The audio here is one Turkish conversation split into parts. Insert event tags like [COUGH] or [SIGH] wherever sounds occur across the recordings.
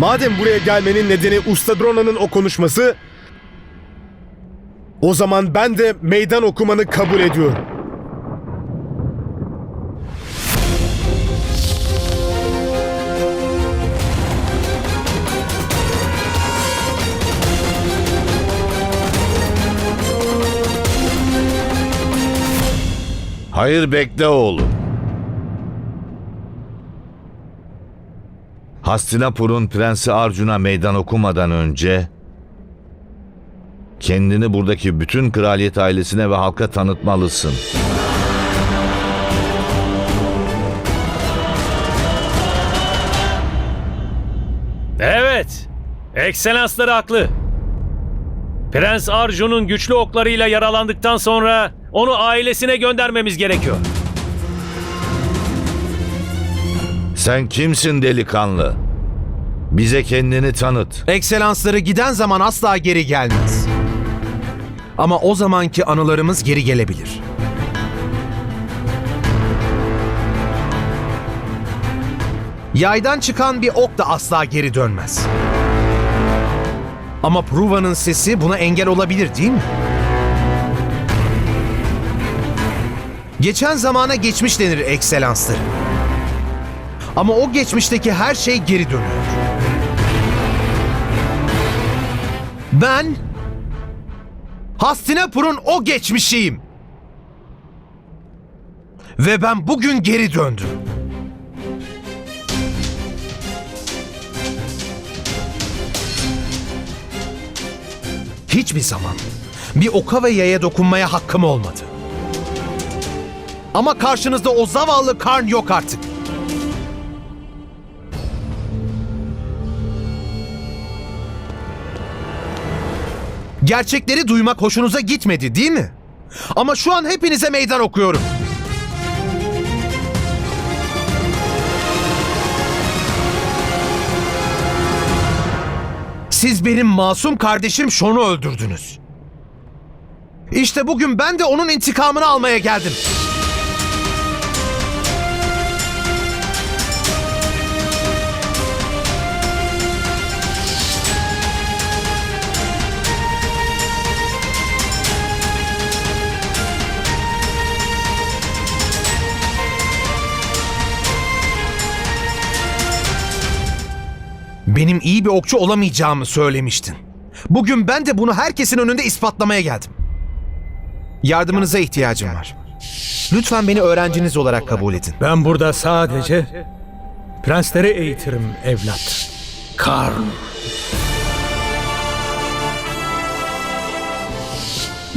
Madem buraya gelmenin nedeni Usta Drona'nın o konuşması, o zaman ben de meydan okumanı kabul ediyorum. Hayır bekle oğlum. Hastinapur'un Prensi Arjun'a meydan okumadan önce kendini buradaki bütün kraliyet ailesine ve halka tanıtmalısın. Evet. Ekselansları haklı. Prens Arjun'un güçlü oklarıyla yaralandıktan sonra onu ailesine göndermemiz gerekiyor. Sen kimsin delikanlı? Bize kendini tanıt. Ekselansları giden zaman asla geri gelmez. Ama o zamanki anılarımız geri gelebilir. Yaydan çıkan bir ok da asla geri dönmez. Ama Pruva'nın sesi buna engel olabilir değil mi? Geçen zamana geçmiş denir ekselansları. Ama o geçmişteki her şey geri dönüyor. Ben Hastinapur'un o geçmişiyim. Ve ben bugün geri döndüm. Hiçbir zaman bir oka ve yaya dokunmaya hakkım olmadı. Ama karşınızda o zavallı karn yok artık. Gerçekleri duymak hoşunuza gitmedi değil mi? Ama şu an hepinize meydan okuyorum. Siz benim masum kardeşim Şon'u öldürdünüz. İşte bugün ben de onun intikamını almaya geldim. Benim iyi bir okçu olamayacağımı söylemiştin. Bugün ben de bunu herkesin önünde ispatlamaya geldim. Yardımınıza ihtiyacım var. Lütfen beni öğrenciniz olarak kabul edin. Ben burada sadece prensleri eğitirim evlat. Karn.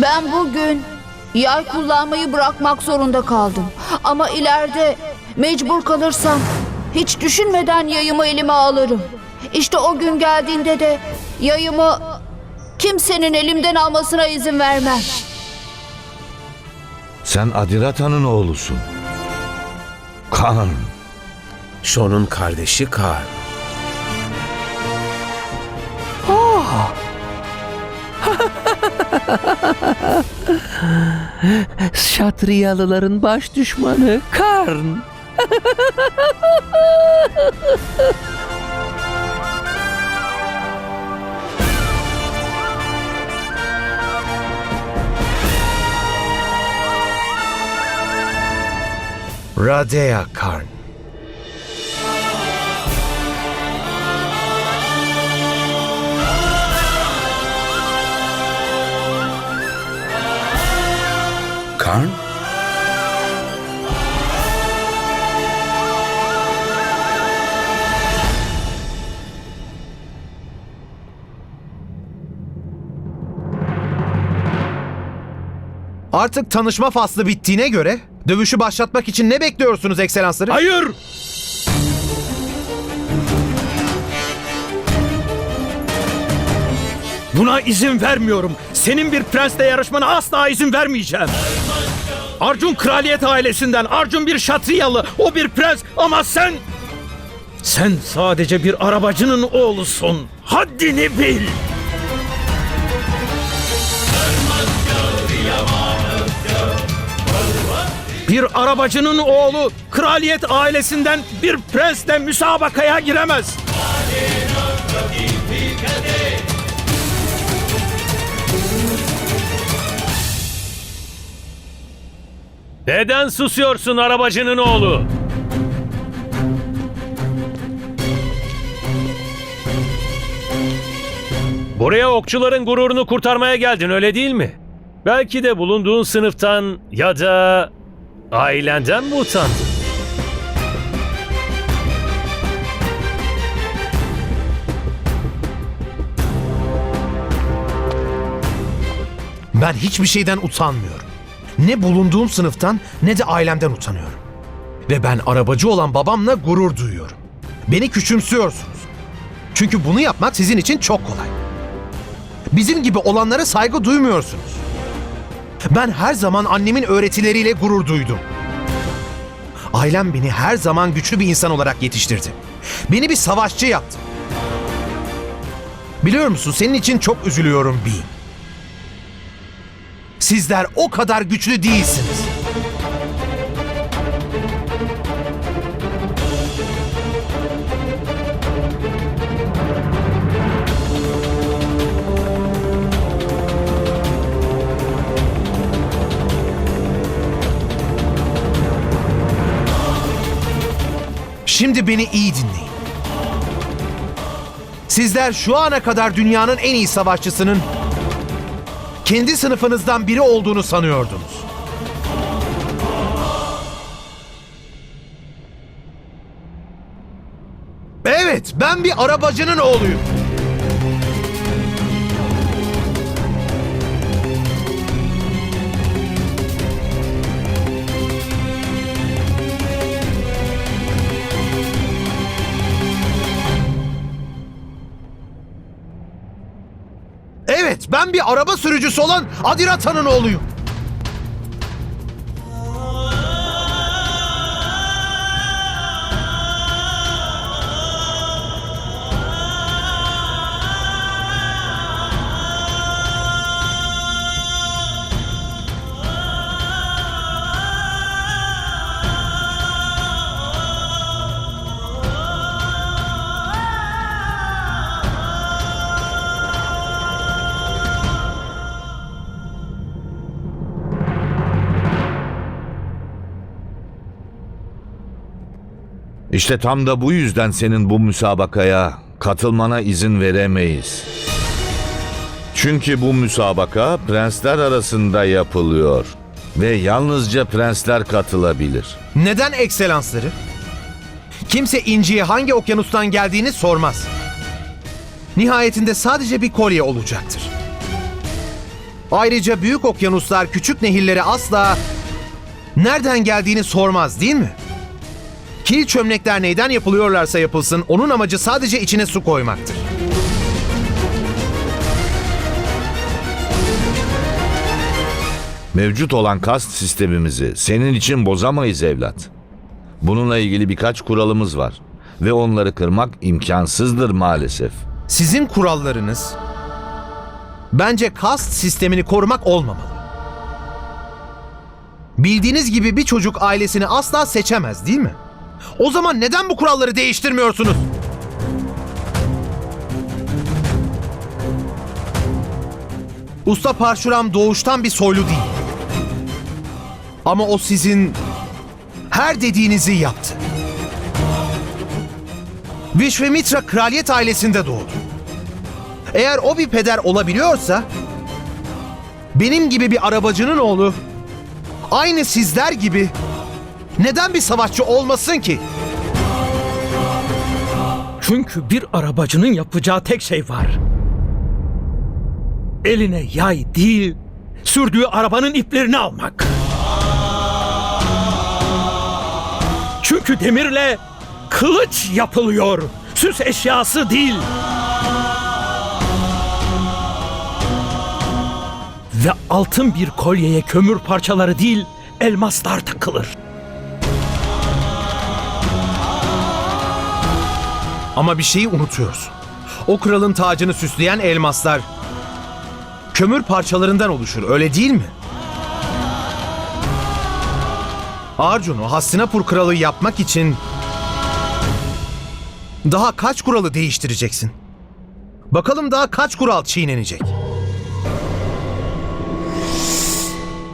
Ben bugün yay kullanmayı bırakmak zorunda kaldım. Ama ileride mecbur kalırsam hiç düşünmeden yayımı elime alırım. İşte o gün geldiğinde de yayımı kimsenin elimden almasına izin vermem. Sen Adirata'nın oğlusun. Kan. Şon'un kardeşi Karn. [LAUGHS] Şatriyalıların baş düşmanı Karn. [LAUGHS] Radea Karn. Karn? Artık tanışma faslı bittiğine göre dövüşü başlatmak için ne bekliyorsunuz ekselansları? Hayır! Buna izin vermiyorum. Senin bir prensle yarışmana asla izin vermeyeceğim. Arjun kraliyet ailesinden. Arjun bir şatriyalı. O bir prens ama sen... Sen sadece bir arabacının oğlusun. Haddini bil. Bir arabacının oğlu kraliyet ailesinden bir prensle müsabakaya giremez. Neden susuyorsun arabacının oğlu? Buraya okçuların gururunu kurtarmaya geldin öyle değil mi? Belki de bulunduğun sınıftan ya da ailenden mi utandın? Ben hiçbir şeyden utanmıyorum. Ne bulunduğum sınıftan ne de ailemden utanıyorum. Ve ben arabacı olan babamla gurur duyuyorum. Beni küçümsüyorsunuz. Çünkü bunu yapmak sizin için çok kolay. Bizim gibi olanlara saygı duymuyorsunuz. Ben her zaman annemin öğretileriyle gurur duydum. Ailem beni her zaman güçlü bir insan olarak yetiştirdi. Beni bir savaşçı yaptı. Biliyor musun senin için çok üzülüyorum Bee. Sizler o kadar güçlü değilsiniz. Şimdi beni iyi dinleyin. Sizler şu ana kadar dünyanın en iyi savaşçısının kendi sınıfınızdan biri olduğunu sanıyordunuz. Evet, ben bir arabacının oğluyum. Ben bir araba sürücüsü olan Adirata'nın oğluyum. İşte tam da bu yüzden senin bu müsabakaya katılmana izin veremeyiz. Çünkü bu müsabaka prensler arasında yapılıyor ve yalnızca prensler katılabilir. Neden ekselansları? Kimse inciye hangi okyanustan geldiğini sormaz. Nihayetinde sadece bir kolye olacaktır. Ayrıca büyük okyanuslar küçük nehirlere asla nereden geldiğini sormaz değil mi? Kil çömlekler neyden yapılıyorlarsa yapılsın onun amacı sadece içine su koymaktır. Mevcut olan kast sistemimizi senin için bozamayız evlat. Bununla ilgili birkaç kuralımız var ve onları kırmak imkansızdır maalesef. Sizin kurallarınız bence kast sistemini korumak olmamalı. Bildiğiniz gibi bir çocuk ailesini asla seçemez değil mi? O zaman neden bu kuralları değiştirmiyorsunuz? Usta Parşuram doğuştan bir soylu değil. Ama o sizin her dediğinizi yaptı. Vishvamitra kraliyet ailesinde doğdu. Eğer o bir peder olabiliyorsa benim gibi bir arabacının oğlu aynı sizler gibi neden bir savaşçı olmasın ki? Çünkü bir arabacının yapacağı tek şey var. Eline yay değil, sürdüğü arabanın iplerini almak. Çünkü demirle kılıç yapılıyor. Süs eşyası değil. Ve altın bir kolyeye kömür parçaları değil, elmaslar takılır. Ama bir şeyi unutuyorsun. O kralın tacını süsleyen elmaslar kömür parçalarından oluşur öyle değil mi? Arjun'u Hastinapur kralı yapmak için daha kaç kuralı değiştireceksin? Bakalım daha kaç kural çiğnenecek?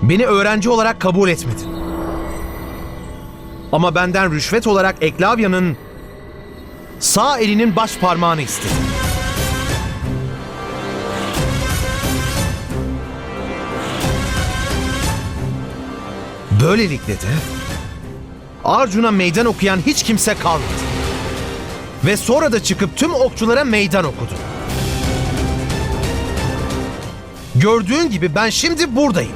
Beni öğrenci olarak kabul etmedin. Ama benden rüşvet olarak Eklavya'nın sağ elinin baş parmağını istedin. Böylelikle de Arjun'a meydan okuyan hiç kimse kalmadı. Ve sonra da çıkıp tüm okçulara meydan okudu. Gördüğün gibi ben şimdi buradayım.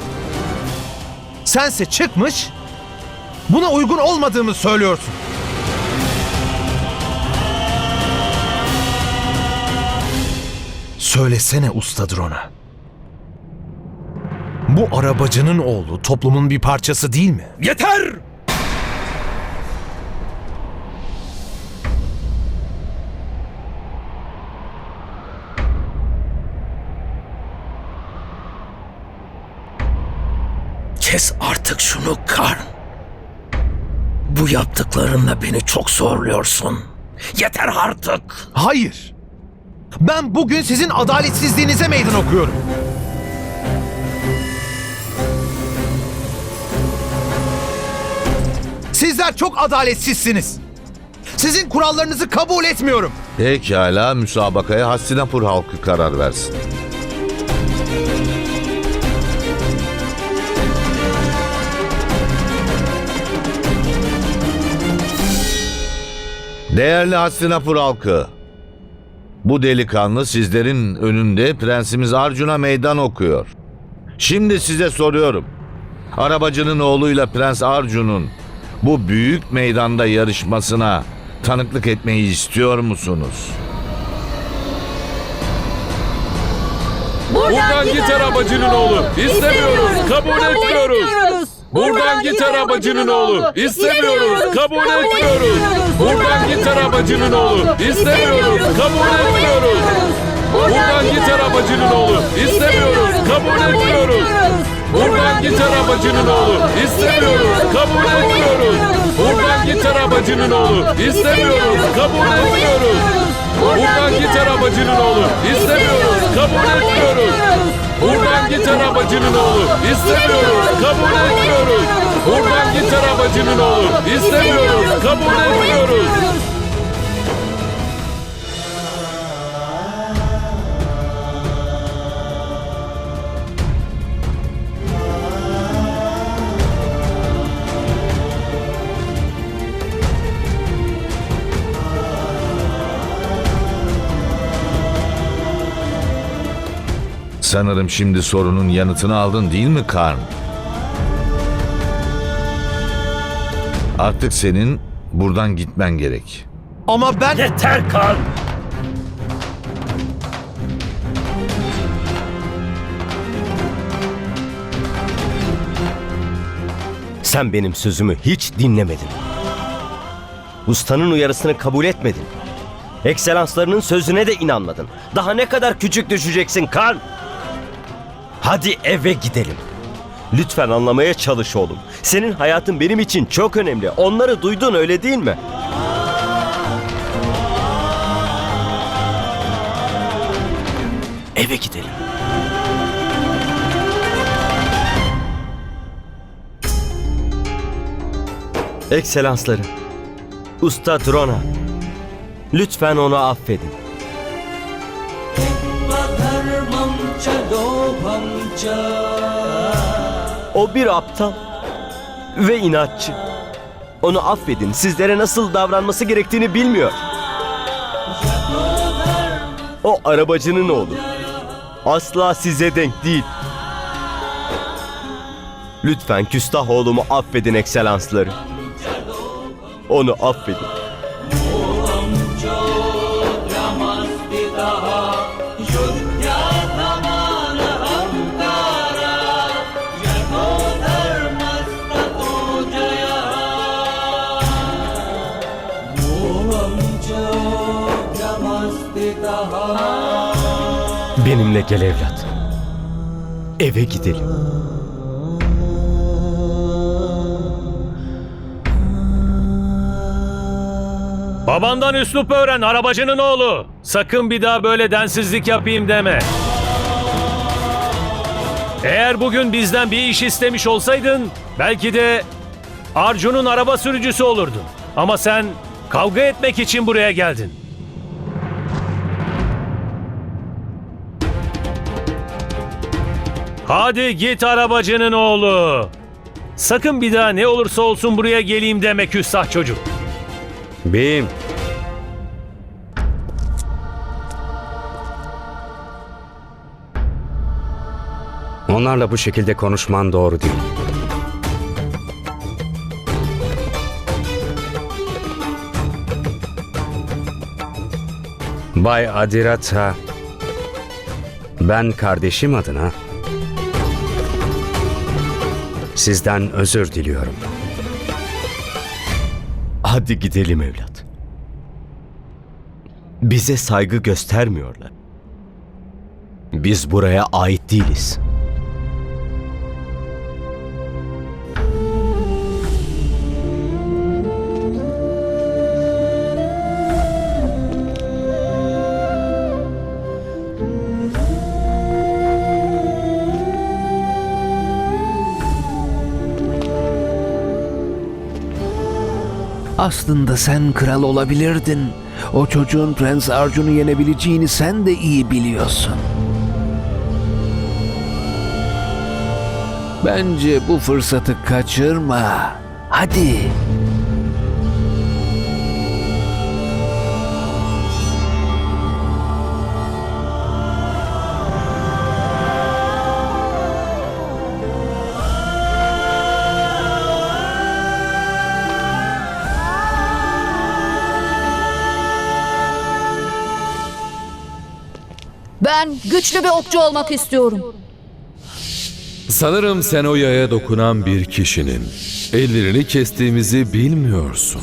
Sense çıkmış, buna uygun olmadığımı söylüyorsun. Söylesene ustadır ona. Bu arabacının oğlu toplumun bir parçası değil mi? Yeter! Kes artık şunu Karn. Bu yaptıklarınla beni çok zorluyorsun. Yeter artık. Hayır. Ben bugün sizin adaletsizliğinize meydan okuyorum. Sizler çok adaletsizsiniz. Sizin kurallarınızı kabul etmiyorum. Pekala müsabakaya Hastinapur halkı karar versin. Değerli Hastinapur halkı, bu delikanlı sizlerin önünde Prensimiz Arjun'a meydan okuyor. Şimdi size soruyorum. Arabacının oğluyla Prens Arjun'un bu büyük meydanda yarışmasına tanıklık etmeyi istiyor musunuz? Buradan git arabacının oğlu. İstemiyoruz. Kabul etmiyoruz. Buradan git arabacının oğlu. İstemiyoruz. Kabul etmiyoruz. Buradan git arabacının oğlu. İstemiyoruz. Kabul etmiyoruz. Buradan git arabacının oğlu. İstemiyoruz. Kabul etmiyoruz. Buradan git arabacının oğlu. İstemiyoruz. Kabul etmiyoruz. Buradan git arabacının oğlu. İstemiyoruz. Kabul etmiyoruz. Buradan git arabacının oğlu. İstemiyoruz. Kabul etmiyoruz. Buradan git arabacının oğlu. İstemiyoruz. Kabul etmiyoruz. Buradan git arabacının oğlu. İstemiyoruz. Kabul etmiyoruz. Sanırım şimdi sorunun yanıtını aldın değil mi Karn? Artık senin buradan gitmen gerek. Ama ben... Yeter Karn! Sen benim sözümü hiç dinlemedin. Ustanın uyarısını kabul etmedin. Ekselanslarının sözüne de inanmadın. Daha ne kadar küçük düşeceksin Karl? Hadi eve gidelim. Lütfen anlamaya çalış oğlum. Senin hayatın benim için çok önemli. Onları duydun öyle değil mi? Eve gidelim. Ekselansları, Usta Drona, lütfen onu affedin. O bir aptal ve inatçı. Onu affedin. Sizlere nasıl davranması gerektiğini bilmiyor. O arabacının oğlu. Asla size denk değil. Lütfen küstah oğlumu affedin ekselansları. Onu affedin. Benimle gel evlat. Eve gidelim. Babandan üslup öğren arabacının oğlu. Sakın bir daha böyle densizlik yapayım deme. Eğer bugün bizden bir iş istemiş olsaydın belki de Arjun'un araba sürücüsü olurdun. Ama sen kavga etmek için buraya geldin. Hadi git arabacının oğlu. Sakın bir daha ne olursa olsun buraya geleyim deme küstah çocuk. Beyim. Onlarla bu şekilde konuşman doğru değil. Bay Adirata, ben kardeşim adına sizden özür diliyorum. Hadi gidelim evlat. Bize saygı göstermiyorlar. Biz buraya ait değiliz. Aslında sen kral olabilirdin. O çocuğun Prens Arjun'u yenebileceğini sen de iyi biliyorsun. Bence bu fırsatı kaçırma. Hadi. Ben güçlü bir okçu olmak istiyorum. Sanırım sen o yaya dokunan bir kişinin ellerini kestiğimizi bilmiyorsun.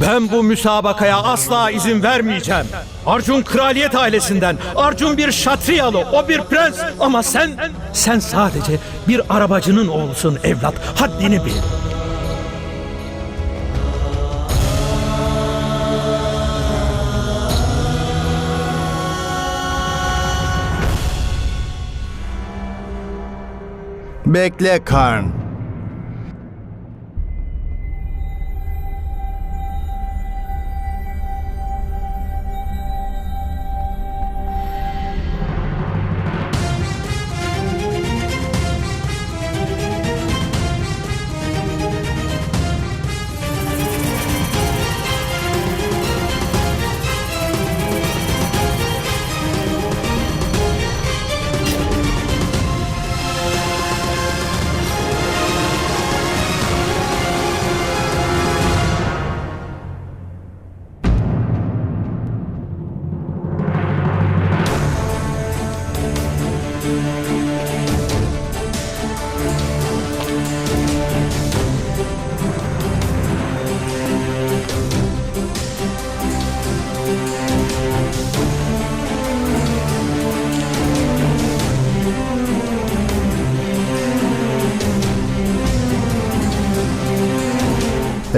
Ben bu müsabakaya asla izin vermeyeceğim. Arjun kraliyet ailesinden. Arjun bir şatriyalı, o bir prens. Ama sen, sen sadece bir arabacının oğlusun evlat. Haddini bil. Bekle Karn.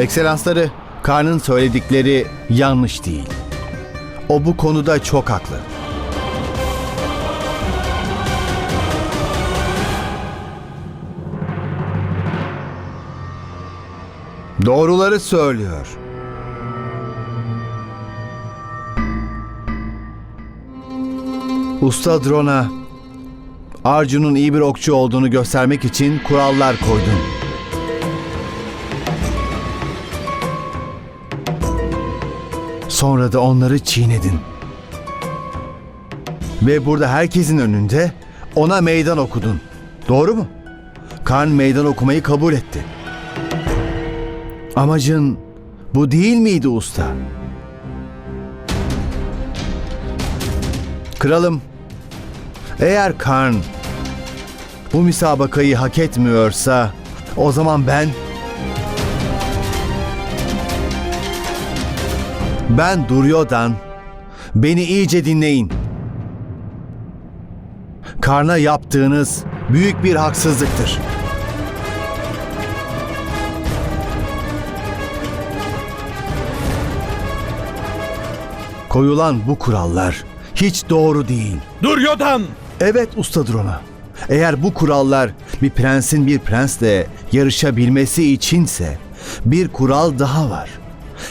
Ekselansları, Karn'ın söyledikleri yanlış değil. O bu konuda çok haklı. Doğruları söylüyor. Usta Drona, Arjun'un iyi bir okçu olduğunu göstermek için kurallar koydun. Sonra da onları çiğnedin. Ve burada herkesin önünde ona meydan okudun. Doğru mu? Karn meydan okumayı kabul etti. Amacın bu değil miydi usta? Kralım, eğer Karn bu müsabakayı hak etmiyorsa o zaman ben ben Duryodhan Beni iyice dinleyin. Karna yaptığınız büyük bir haksızlıktır. Koyulan bu kurallar hiç doğru değil. Duryodhan! Evet Usta Drona. Eğer bu kurallar bir prensin bir prensle yarışabilmesi içinse bir kural daha var.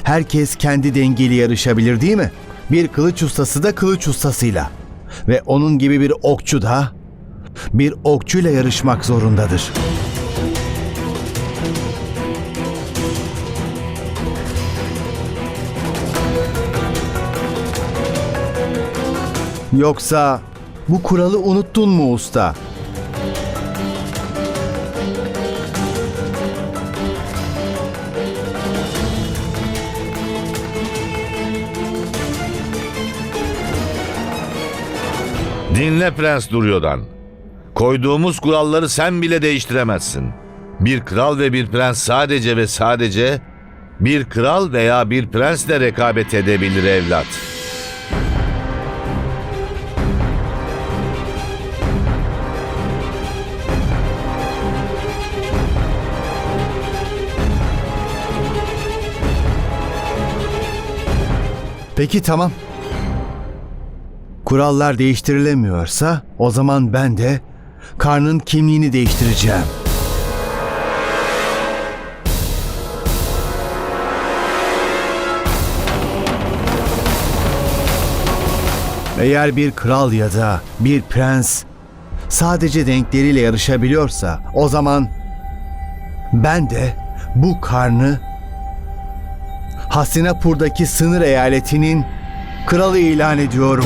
Herkes kendi dengeli yarışabilir değil mi? Bir kılıç ustası da kılıç ustasıyla. Ve onun gibi bir okçu da bir okçuyla yarışmak zorundadır. Yoksa bu kuralı unuttun mu usta? Dinle Prens Duryodhan. Koyduğumuz kuralları sen bile değiştiremezsin. Bir kral ve bir prens sadece ve sadece bir kral veya bir prensle rekabet edebilir evlat. Peki tamam. Kurallar değiştirilemiyorsa o zaman ben de karnın kimliğini değiştireceğim. Eğer bir kral ya da bir prens sadece denkleriyle yarışabiliyorsa o zaman ben de bu karnı Hastinapur'daki sınır eyaletinin kralı ilan ediyorum.